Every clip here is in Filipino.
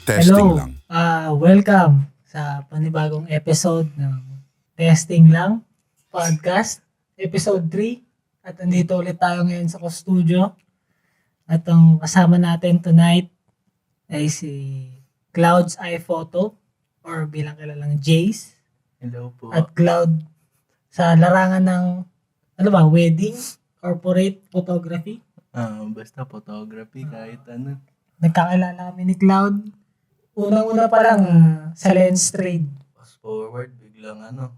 Testing Hello. lang. Ah, welcome sa panibagong episode ng Testing Lang Podcast, episode 3. At nandito ulit tayo ngayon sa studio. At ang kasama natin tonight ay si Cloud's Eye Photo or bilang kilalang Jace. Hello po. At Cloud sa larangan ng ano ba, wedding, corporate photography. Ah, basta photography, kahit ano. Nagkakilala kami ni Cloud. Unang-una pa lang sa lens trade. Fast forward, biglang ano.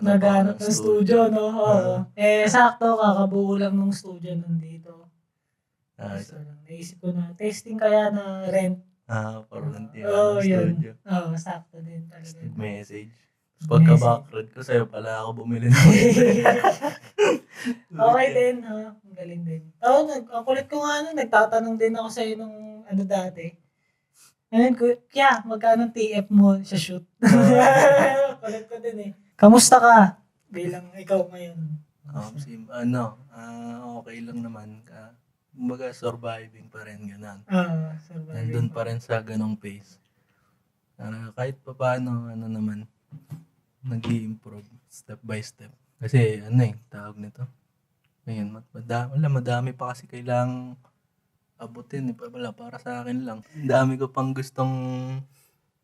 Naghanap ng studio, no? Oo. eh, sakto, kakabuo lang ng studio nandito. Ah, So, naisip ko na, testing kaya na rent. ah parang hindi Oo, ako yun. studio. Oo, sakto din talaga. Message. Tapos pagka Message. background ko, sa'yo pala ako bumili ng okay din, ha? Ang galing din. Oo, nag, ang kulit ko nga nun, nagtatanong din ako sa'yo nung ano dati. Ngayon ko, kaya, magkano TF mo sa shoot? kulit ko din eh. Kamusta ka? Bilang ikaw ngayon. um, sim, ano, ah, okay lang naman. Ka, kumbaga, surviving pa rin, ganun. Ah, surviving. Nandun pa rin sa ganong pace. Ah, kahit pa paano, ano naman, nag improve step by step. Kasi, ano eh, tawag nito. Ngayon, madami, wala, madami pa kasi kailangang abutin. Wala, para sa akin lang. Ang dami ko pang gustong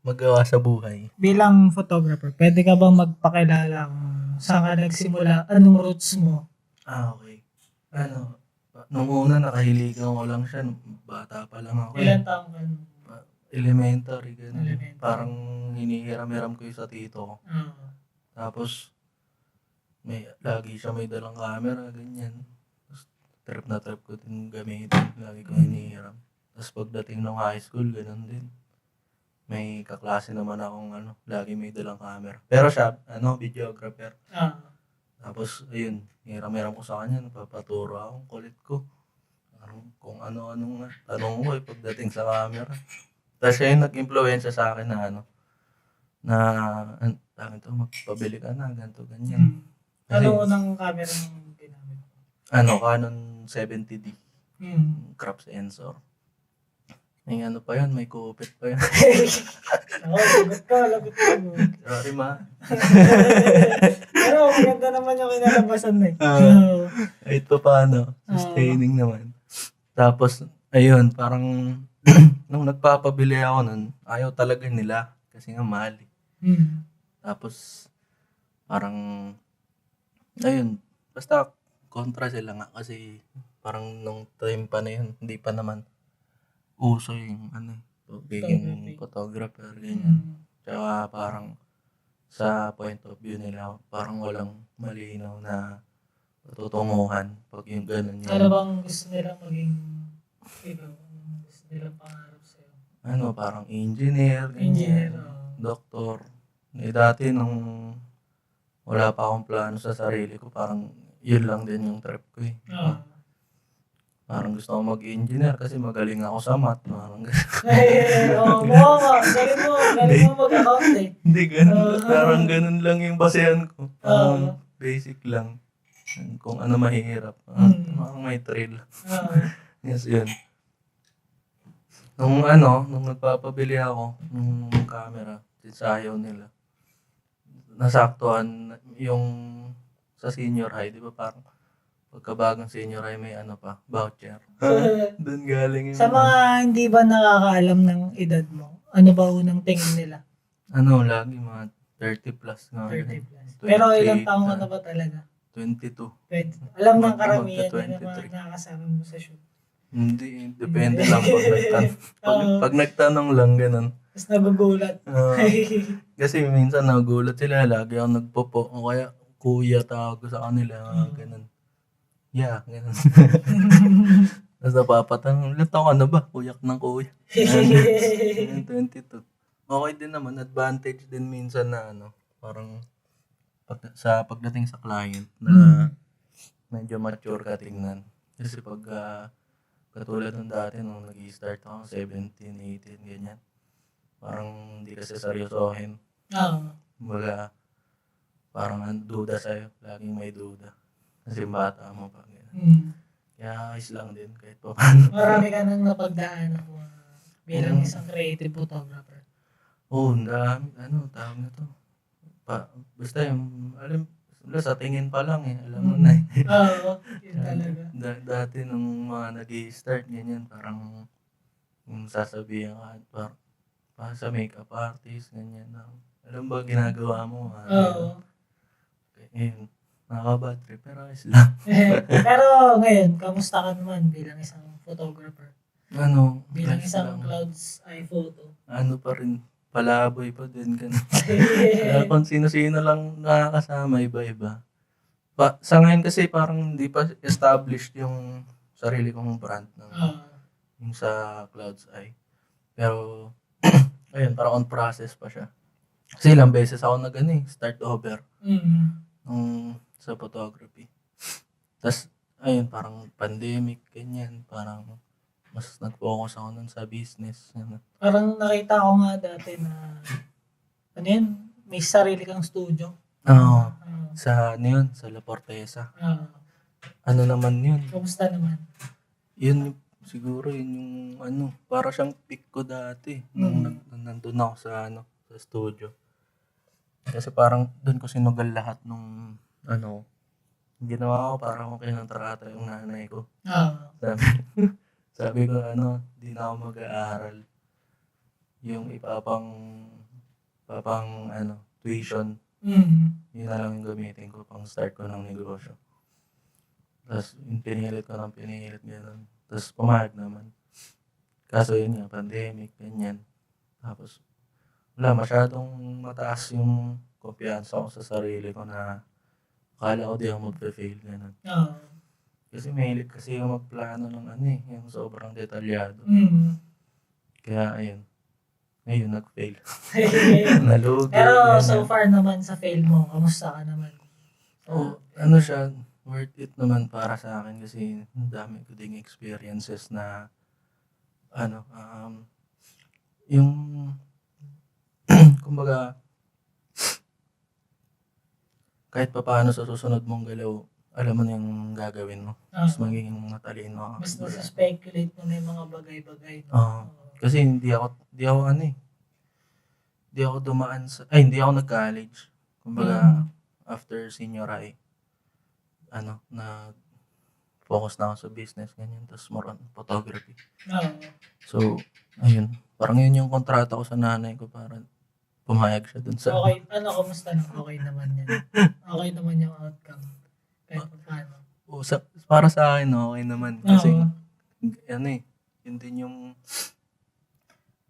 magawa sa buhay. bilang photographer, pwede ka bang magpakilala kung saan ka nagsimula? Anong roots mo? Ah, okay. Ano, nung una nakahiligan ko lang siya, bata pa lang ako. eh. Ilan taong ka? Elementary, ganun. Elementary. Parang hinihiram-hiram ko yung sa tito. Ah, Tapos, may, lagi siya may dalang camera, ganyan. Trip na trip ko din gamitin. Lagi ko hinihiram. Tapos, pagdating ng high school, ganun din. May kaklase naman akong ano, lagi may dalang camera. Pero siya, ano, videographer. ah, Tapos, ayun, hiram-hiram ko sa kanya, napapaturo akong kulit ko. Parang kung ano-anong tanong ko eh, pagdating sa camera. Tapos siya yung nag-impluensya sa akin na ano, na, tawag ito, magpabili ka na, ganito, ganyan. hmm. Ano unang camera ng ginamit? Ano, Canon 70D, Hmm. crop sensor. May ano pa yan, may kupit pa yan. Ako, lagot ka, lagot ka. Sorry ma. Pero maganda naman yung kinalabasan na eh. Ah. Oo. Kahit pa paano, sustaining naman. Tapos, ayun, parang, nung nagpapabili ako nun, ayaw talaga nila. Kasi nga mahal eh. Hmm. Tapos, parang, ayun, basta kontra sila nga kasi parang nung time pa na yun, hindi pa naman uso yung ano, pagiging photographer, ganyan. Hmm. Tsaka parang sa point of view nila, parang walang malinaw na patutunguhan pag yung ganun yung, Ano bang gusto nila maging ikaw? Gusto nila pangarap sa'yo? ano, parang engineer, Engineer. oo. doktor. Eh dati nung wala pa akong plano sa sarili ko, parang yun lang din yung trip ko eh. Ah. Parang gusto ko mag-engineer kasi magaling ako sa math. Parang Ay, oh, mo nga. Galing mo. Galing mo mag-account eh. Hindi ganun. Oo. parang ganun lang yung basehan ko. Parang Oo. basic lang. Kung ano mahirap. Ah, Mm. Parang may thrill. Ah. Yes, yun. Nung ano, nung nagpapabili ako ng camera, ayaw nila, nasaktuhan yung sa senior high, di ba parang pagkabagang senior high may ano pa, voucher. Doon galing yung Sa mga hindi ba nakakaalam ng edad mo, ano ba unang tingin nila? ano, lagi mga 30 plus nga. 30 plus. Pero ilang taong ka na ba talaga? 22. Pwede. Alam ng karamihan yun ang mga 23. nakakasama mo sa shoot. Hindi, depende lang pag nagtanong. Pag, pag nagtanong lang, ganun. Tapos nagugulat. Ah, kasi minsan nagulat sila, lagi ako nagpopo. O kaya, kuya tawag ko sa kanila, Mm. ganun. Yeah, ganun. Tapos napapatanong, ilan taon ka na ba? Kuyak ng kuya. Ayun, 22. Okay din naman, advantage din minsan na ano, parang pag, sa pagdating sa client na Mm. medyo mature ka tingnan. Kasi pag ah, katulad ng dati nung nag-start ako, 17, 18, ganyan. Parang hindi kasi seryosohin. Oo. Kumbaga, parang ang duda sa'yo. Laging may duda. Kasi bata mo pa. Mm. Kaya ayos lang din kahit pa paano. Marami ka nang napagdaan ng mga bilang Mm. isang creative photographer? Oo, oh, dami, ano, tawag na to. Pa, basta yung, alam, wala, sa tingin pa lang eh, alam mo Mm. na eh. Oo, yun talaga. Da- dati nung mga nag start ganyan, parang yung sasabihin ka, par, pa sa makeup artist, ganyan. Alam ba ginagawa mo? Ah, Oo. Ayun, nakaka-bad trip, pero ayos lang. Pero ngayon, kamusta ka naman bilang isang photographer? ano, Bilang ayos isang lang. clouds iPhoto. ano pa rin, palaboy pa din. Kaya kung sino-sino lang nakakasama, iba-iba. Pa, sa ngayon kasi parang hindi pa established yung sarili kong brand ng Oo. yung sa Cloud's Eye. Pero, ayun, parang on process pa siya. Kasi ilang beses ako nag ano, eh, start over Mm. Nung sa photography. Tapos, ayun, parang pandemic, ganyan, parang mas nag-focus ako nun sa business. Ano. Parang nakita ko nga dati na, ano yun, may sarili kang studio. Oo. Oo. sa ano yun, sa La Portesa. Oo. Ano naman yun? Kamusta naman? Yun siguro yun yung ano, para siyang pick ko dati nung Mm. nandun ako sa ano, sa studio. Kasi parang doon ko sinugal lahat nung ano, ginawa ko para akong kinontrata yung nanay ko. Oo. Sabi, sabi ko ano, di na ako mag-aaral. Yung ipapang, papang ano, tuition, Mm. yun na lang yung gamitin ko pang start ko ng negosyo. Tapos yung pinilit ko ng pinilit gano'n. Tapos pumayag naman. Kaso yun nga, pandemic, ganyan. Tapos wala, masyadong mataas yung kumpiyansa ko sa sarili ko na akala ko di ako magpe-fail, gano'n. Oo. Kasi mahilig kasi yung magplano ng ano eh, yung sobrang detalyado. Mm. Kaya ayun, ngayon nag-fail. Nalugi. Pero ganyan. so far naman sa fail mo, kamusta ka naman? Oo, ano siya, worth it naman para sa akin kasi ang dami ko ding experiences na ano, um, yung kumbaga kahit pa paano sa susunod mong galaw, alam mo na yung gagawin mo. Mas magiging matalino ka. mas nasa-speculate mo na yung mga bagay-bagay. no? Oo. Kasi hindi ako, hindi ako ano eh. Hindi ako dumaan sa, ay hindi ako nag-college. Kumbaga, Mm. after senior high, ano, na focus na ako sa business, ganyan. Tapos more on photography. Oo. So, ayun. Parang yun yung kontrata ko sa nanay ko para pumayag siya dun sa... Okay, ano, kamusta na? Okay naman yan. Okay naman yung outcome. Kahit pa paano. O, sa, para sa akin, okay naman. Kasi, Oo. ano eh, yun din yung,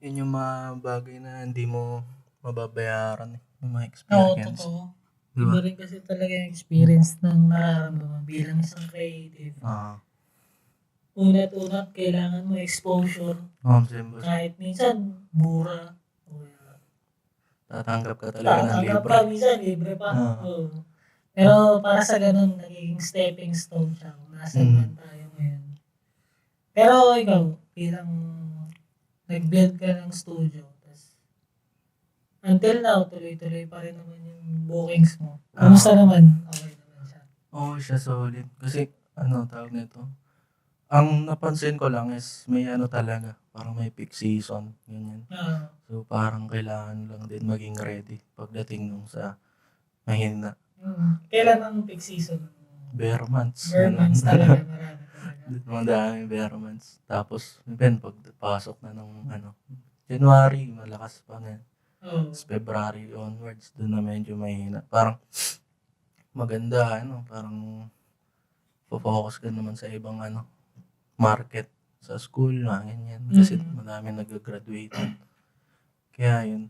yun yung mga bagay na hindi mo mababayaran eh. Yung mga Oo, experience. totoo. Diba? Iba rin kasi talaga yung experience ng nararamdaman bilang isang creative. Ah, Unat-unat, kailangan mo exposure. um, siyempre, Kahit minsan, mura. Tatanggap ka talaga ng Tatanggap libre. pa, minsan libre pa. Ah. Oo. Pero para sa ganun, nagiging stepping stone siya kung nasa Mm. man tayo ngayon. Pero ikaw, bilang nag-build ka ng studio, tas until now, tuloy-tuloy pa rin naman yung bookings mo. Ah. Kamusta naman? Okay naman siya. Oo, siya solid. Kasi, ano, tawag nito. Ang napansin ko lang is may ano talaga, parang may peak season, ganyan. Ah, So, parang kailangan lang din maging ready pagdating nung sa mahina. mm. Kailan ang peak season? Bear months. Burn ganun. months talaga, marami talaga. Madami bear months. Tapos, ben, pagpasok na nung ano, January, malakas pa na. Tapos February onwards, doon na medyo mahina. Parang, maganda, ano, parang, focus ka naman sa ibang, ano, market sa school, mga ganyan. Kasi Mm. madami nag-graduate. Kaya yun.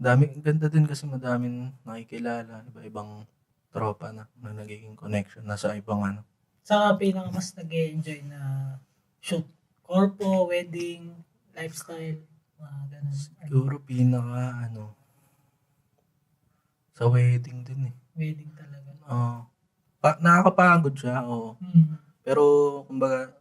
Dami, ganda din kasi madaming nakikilala, iba-ibang tropa na, na nagiging connection na sa ibang ano. Saka pinaka mas nag enjoy na shoot? Corpo, wedding, lifestyle, mga ganun. Siguro pinaka ano, sa wedding din eh. Wedding talaga. Oo. pa, nakakapagod siya, oo. Hmm. Pero, kumbaga,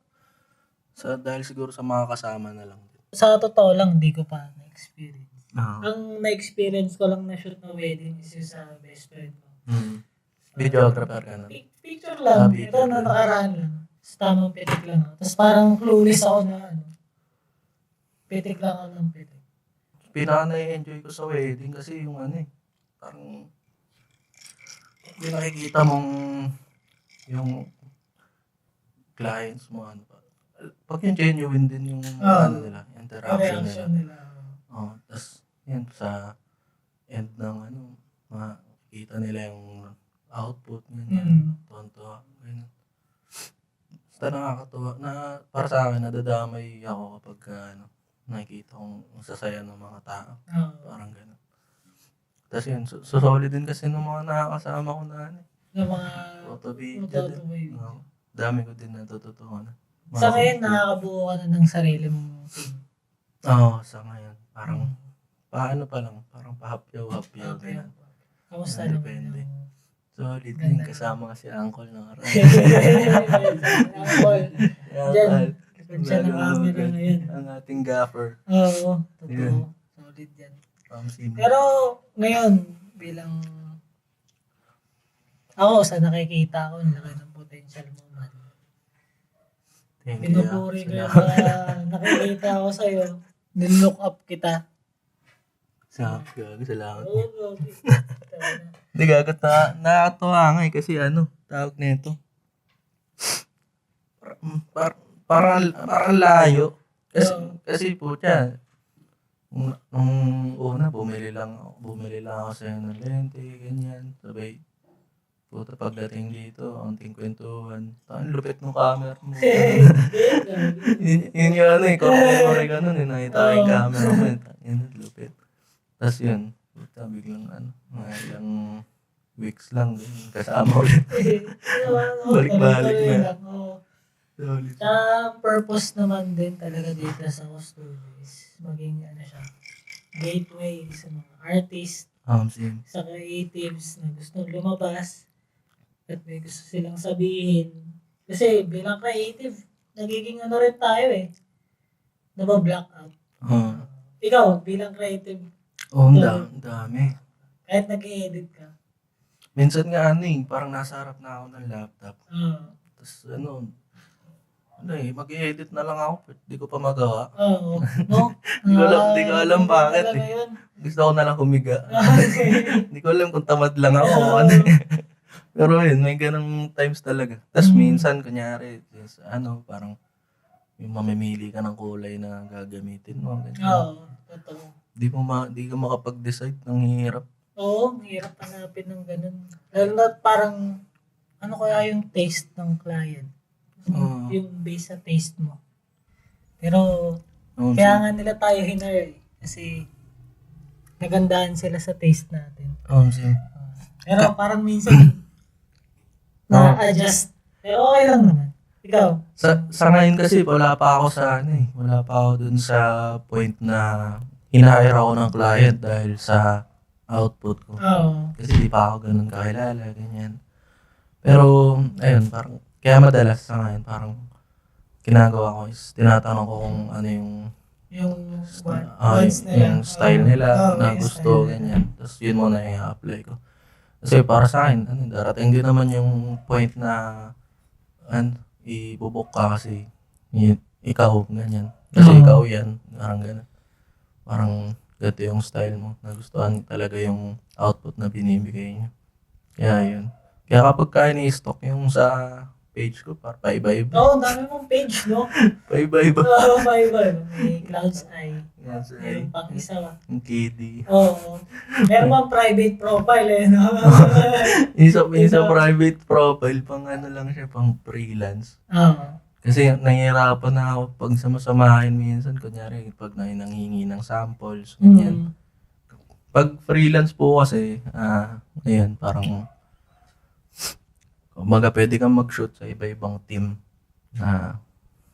sa, dahil siguro sa mga kasama na lang. Sa totoo lang, di ko pa na-experience. Oo. Ang na-experience ko lang na shoot na wedding is yung sa best friend ko. Mm. Videographer ka na. Pic- Picture lang. Ah, picture Ito na nakaraan lang. Tapos tamang pitik lang. Tapos parang clueless ako na ano. Pitik lang ako ng pitik. pinaka na-enjoy ko sa wedding kasi yung ano eh, parang yung nakikita mong yung clients mo ano pa. Pag yung genuine din yung Ah. ano nila, interaction nila. Nila. Oh, tas yun sa end ng ano, makikita nila yung output ganyan. Mm. Tonto, ganyan. Basta nakakatuwa. Na, para sa akin, nadadamay ako kapag ano, nakikita kong ang sasaya ng mga tao. Oo. Parang gano'n. Tapos yun, so, so solid din kasi ng mga nakakasama ko na ano. Yung mga photo video matutuloy. Oo. Dami ko din natututunan. Mga Sa ngayon, nakakabuo ka na ng sarili mong team. Oo, sa ngayon. Parang, paano pa lang, parang pahapyaw-hapyaw. Okay. ganyan. Kamusta naman depende. yung... Solid din, kasama kasi uncle ng araw. Uncle, Diyan. siya ng camera ang- ngayon. Ang ating gaffer. Oo, totoo. Solid yan. Pero ngayon, bilang ako sa nakikita ko, laki ng mo man. Thank. Pinupuri ko yung nakikita ko sa'yo. Nilook up kita. Sa gago, salamat. Oo. Hindi gagat na, nakakatuwa nga eh, kasi ano, tawag nito. Par, par, parang, parang layo. Kasi, kasi po siya, nung, nung una, bumili lang ako, bumili lang ako sa ng lente, ganyan, sabay, puta pagdating dito, ang kwentuhan, ang lupit ng camera mo. yun, yun yung ano eh, commemory ka nun eh, nakita ko yung camera mo eh, yun, lupit. Tapos yun, puta, biglang ano, mga ilang weeks lang, kasama ulit. Balik-balik na. Solid. Sa purpose naman din talaga dito sa Custodes, maging ano siya, gateway sa mga artist, Um, sim. sa creatives na gustong lumabas at may gusto silang sabihin. Kasi bilang creative, nagiging ano rin tayo eh. Nabablock out. Oo. Ikaw, bilang creative, Oh, ang da- ang dami. kahit nag-edit ka, Minsan nga ano eh, parang nasa harap na ako ng laptop. ah, Tapos ano, ano eh, mag-edit na lang ako, di ko pa magawa. oo, no? Di ko alam- di ko Ah, alam bakit eh. Gusto ko na lang humiga. Hindi ko alam kung tamad lang ako ano eh. Pero yun, may ganong times talaga. Tapos Mm. minsan, kunyari, is, ano, parang yung mamimili ka ng kulay na gagamitin mo. ganyan. Oo, totoo. Di mo ma, di ka makapag-decide ng hirap. Oo, ang hirap hanapin ng ganun. Lalo na parang, ano kaya yung taste ng client? Oo. Yung base sa taste mo. Pero, Um, kaya nga nila tayo hinar eh. Kasi, nagandahan sila sa taste natin. um, sim. Pero parang minsan, na-adjust. Pero okay lang naman. Ikaw, Sa, sa ngayon kasi, wala pa ako sa ano eh. Wala pa ako dun sa point na hinahire ako ng client dahil sa output ko. oo. Kasi di pa ako ganun kakilala, ganyan. Pero, ayun, parang, kaya madalas sa ngayon, parang, ginagawa ko is, tinatanong ko kung ano yung, yung one, ah, nila. yung style nila Oo, na yung gusto, style nila. ganyan. Tapos, yun muna yung i-apply ko. Kasi para sa akin, ano, darating din naman yung point na, ano, ibubok ka kasi, y- ikaw, ganyan. Kasi Oo. ikaw yan, parang gano'n. Parang, ganito yung style mo. Nagustuhan talaga yung output na binibigay niyo. Kaya yun. Kaya kapag kaya ni-stock yung sa page ko, para paiba-iba. Oo, ang dami mong page, no? Paiba-iba. Oo, bye bye. May Cloud's Eye. Yan sa Meron pang isa ba? yung. Oo. Meron pang private profile eh, no? Isa, isa private profile, pang ano lang siya, pang freelance. Oo. Kasi nahihirapan na ako pag samasamahin minsan, kunyari pag na nanghingi ng samples, ganyan. Mm. Pag freelance po kasi, ah, ayun, parang, kumbaga pwede kang mag-shoot sa iba-ibang team na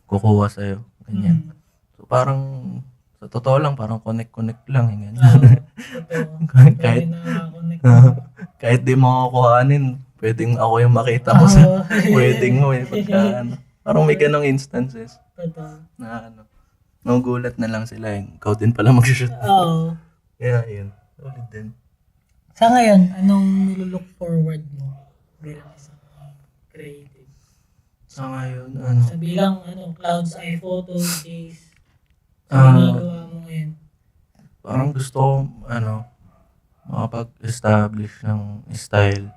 kukuha sa'yo, ganyan. Mm. So parang, sa totoo lang, parang connect-connect lang, eh, ganyan. Totoo. kahit, connect. kahit di mo ako kuhanin, pwedeng ako yung makita mo sa wedding mo, eh, pagka, ano. Parang may ganong instances Totoo. na, ano, nagugulat na lang sila, eh. ikaw din pala mag-shoot. Oo. Kaya, yun. Ulit din. Sa ngayon, anong nilook forward mo bilang isang creative? Sa ngayon, ano, Sa bilang ano, Cloud's Photos, Jace. Sa Ah. ginagawa mo ngayon. Parang gusto ko, ano, makapag-establish ng style.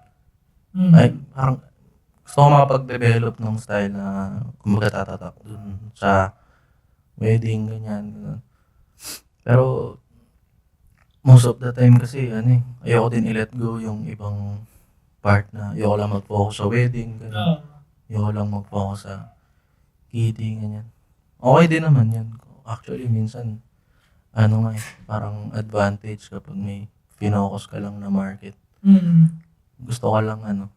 Mm. Ay, parang gusto ko makapag-develop ng style na kumbaga tatatak dun sa wedding, ganyan. Pero, most of the time kasi, ano eh, ayoko din i-let go yung ibang part na ayoko lang mag-focus sa wedding, ganun. Oo. Ayoko lang mag-focus sa kidding, ganyan. Okay din naman yun. Actually, minsan, ano nga eh, parang advantage kapag may finocus ka lang na market. Mm. Gusto ka lang, ano,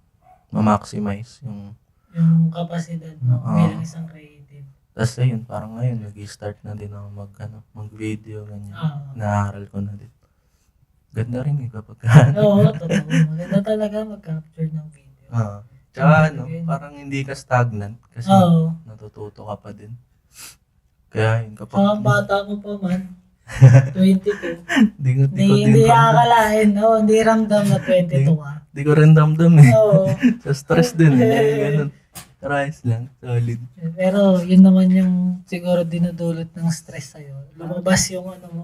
ma-maximize yung Yung kapasidad mo Oo. bilang isang creative. Tapos ayun, parang ngayon, nag-start na din ako mag, ano, mag-video, ganyan. Oo. Naaral ko na din. Ganda rin eh kapag Oo, totoo. Maganda talaga mag-capture ng video. Ah. Tsaka ano, parang hindi ka stagnant kasi Oo. natututo ka pa din. Kaya yun, kapag Ang bata mo pa man. 22. di ko, di ko Hindi, din hindi ramdam. akalain. Oo, hindi ramdam na 22 ka. Di ko rin damdam eh. Oo. Sa stress din eh. Ganun. Ayos lang, solid. Pero yun naman yung siguro dinudulot ng stress sa'yo. Lumabas yung ano mo,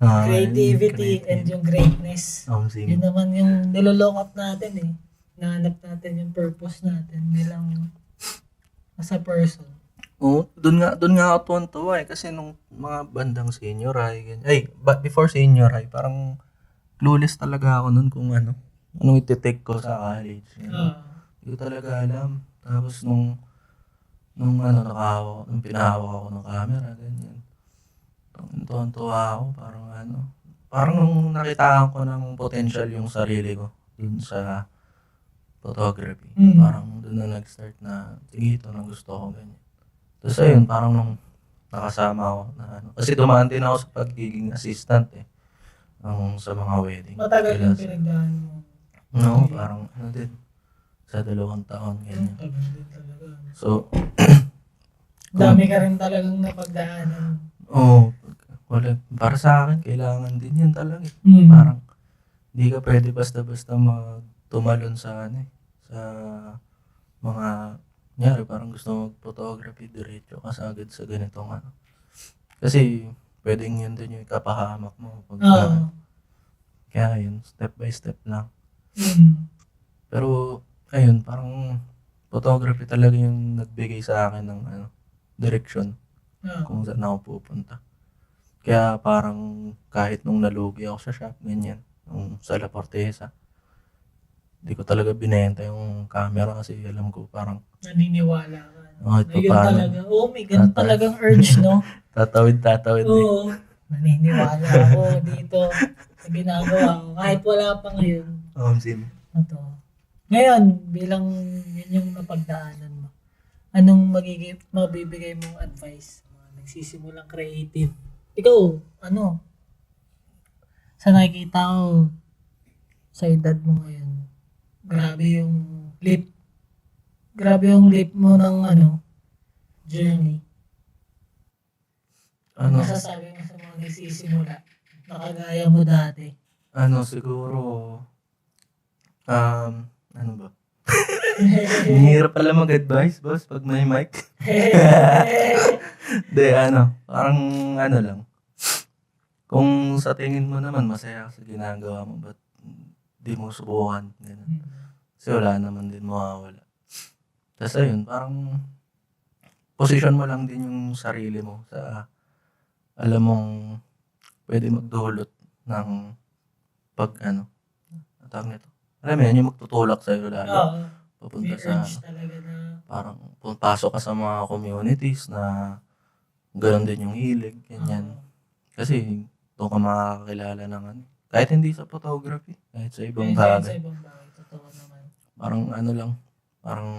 Ah, creativity yun, and yung greatness. Um, Yun naman yung nilolock up natin eh. Nahanap natin yung purpose natin bilang as a person. Oo, doon nga, doon nga ako tuwan-tuwa eh. Kasi nung mga bandang senior high, ganyan. Ay, but before senior high, parang clueless talaga ako nun kung ano. Anong iti-take ko sa college. Ganyan. Oo. Hindi ko talaga alam. Tapos nung, nung ano, nakahawak, nung pinahawak ako ng camera, ganyan. Tuwan-tuwa ako, parang ano. Parang nung nakitaan ko ng potential yung sarili ko dun sa photography. Mm. Parang dun na nag-start na, sige, ito na gusto ko, ganyan. Tapos ayun, parang nung nakasama ako na ano. Kasi dumaan din ako sa pagiging assistant eh. Ang sa mga wedding. Matagal yung pinagdaan mo. No, parang ano din. Sa dalawang taon, ganyan. Tagal din talaga. So, Dami ka rin talagang napagdaanan. oh, wala. Para sa akin, kailangan din yun talaga. eh. Mm. Parang, hindi ka pwede basta-basta magtumalon sa ano eh, sa mga, nyari, parang gusto mo mag-photography, diretso ka sa agad sa ganitong ano. Kasi, pwedeng yun din yung kapahamak mo. Pag, Oo. kaya yun, step by step lang. Mm. Pero, ayun, parang photography talaga yung nagbigay sa akin ng ano, direction Oo. kung saan ako pupunta. Kaya parang kahit nung nalugi ako sa shop, ganyan, nung sa La Portesa, di ko talaga binenta yung camera kasi alam ko parang Naniniwala ka. yun paano, talaga. Oo, may ganun talagang urge, no? tatawid, tatawid eh. Oo. Naniniwala ako dito sa ginagawa ko. Kahit wala pa ngayon. Um, sim. Ito. Ngayon, bilang yun yung napagdaanan mo, anong magiging, mabibigay mong advice sa mga nagsisimulang creative? Ikaw, ano? Sa nakikita ko, sa edad mo ngayon, grabe yung leap. Grabe yung leap mo ng ano, journey. Ano, Masasabi mo sa mga nagsisimula, nakagaya mo dati. ano siguro, um, ano ba? Mahirap pala mag-advise, boss, pag may mic. De, ano, parang ano lang. Kung sa tingin mo naman masaya ka sa ginagawa mo, ba't di mo subukan? Ganun. Kasi wala naman din mawawala. Tapos ayun, parang position mo lang din yung sarili mo sa alam mong pwede magdulot ng pag ano, tawag nito. Alam mo yan, yung magtutulak sa'yo lalo. Oo. Papunta May sa urge talaga na parang pumapasok ka sa mga communities na gano'n din yung hilig, ganyan. Kasi doon ka makakakilala ng ano. Kahit hindi sa photography, kahit sa ibang Sa bagay. ibang bagay, totoo naman. Parang ano lang, parang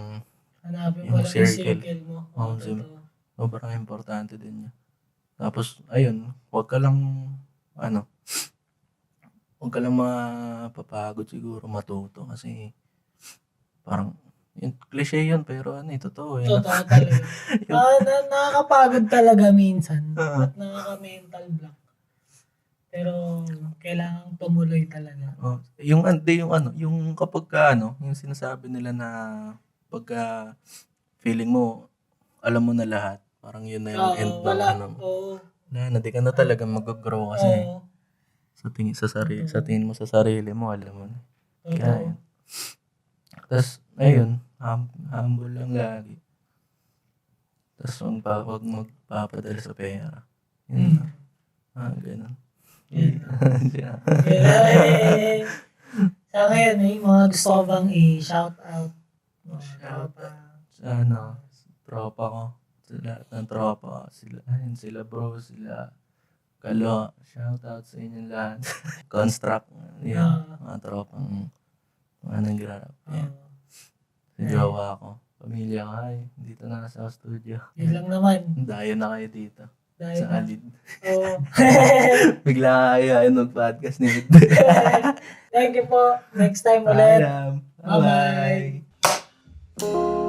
Hanapin Yung mo lang yung circle. circle mo. Oo, Oo, sim- totoo. sobrang importante din niya. Tapos, ayun, huwag ka lang, ano, huwag ka lang mapapagod siguro matuto kasi parang, yun, cliche yun, pero ano, eh, totoo eh. Totoo talaga. Ah, na, nakakapagod talaga minsan. Oo. At nakaka-mental block. Pero kailangan tumuloy talaga. Oh, yung hindi yung ano, yung kapag ka, ano, yung sinasabi nila na pagka feeling mo alam mo na lahat, parang yun na yung end Oo, ng ano. Wala na, di ka na talaga mag-grow kasi Oo. Sa tingin, sa, sarili, sa tingin mo sa sarili mo, alam mo na. Kaya yun. Tapos, ayun, hum- humble lang lagi. Tapos, magpa, huwag magpapadala sa pera. Yun na. Ah, ganun. Yeah. Sa ngayon, may mga gusto ko bang i-shout out? Shout tropa. sa ano, tropa ko. Sa lahat ng tropa. Sila, ayun, sila bro, sila Kalo, shout out sa inyong lahat. Construct, yun, Ah. mga tropang, mga nag-rap. Yan. Oo. Si jowa ko. Pamilya ko, ay, dito na sa studio. Yun lang naman. Dayo na kayo dito. Dahil Sa na. alid. Oo. Bigla kayo ayun mag-podcast ni. Thank you po. Next time ulit. Paalam. Bye-bye. Bye-bye.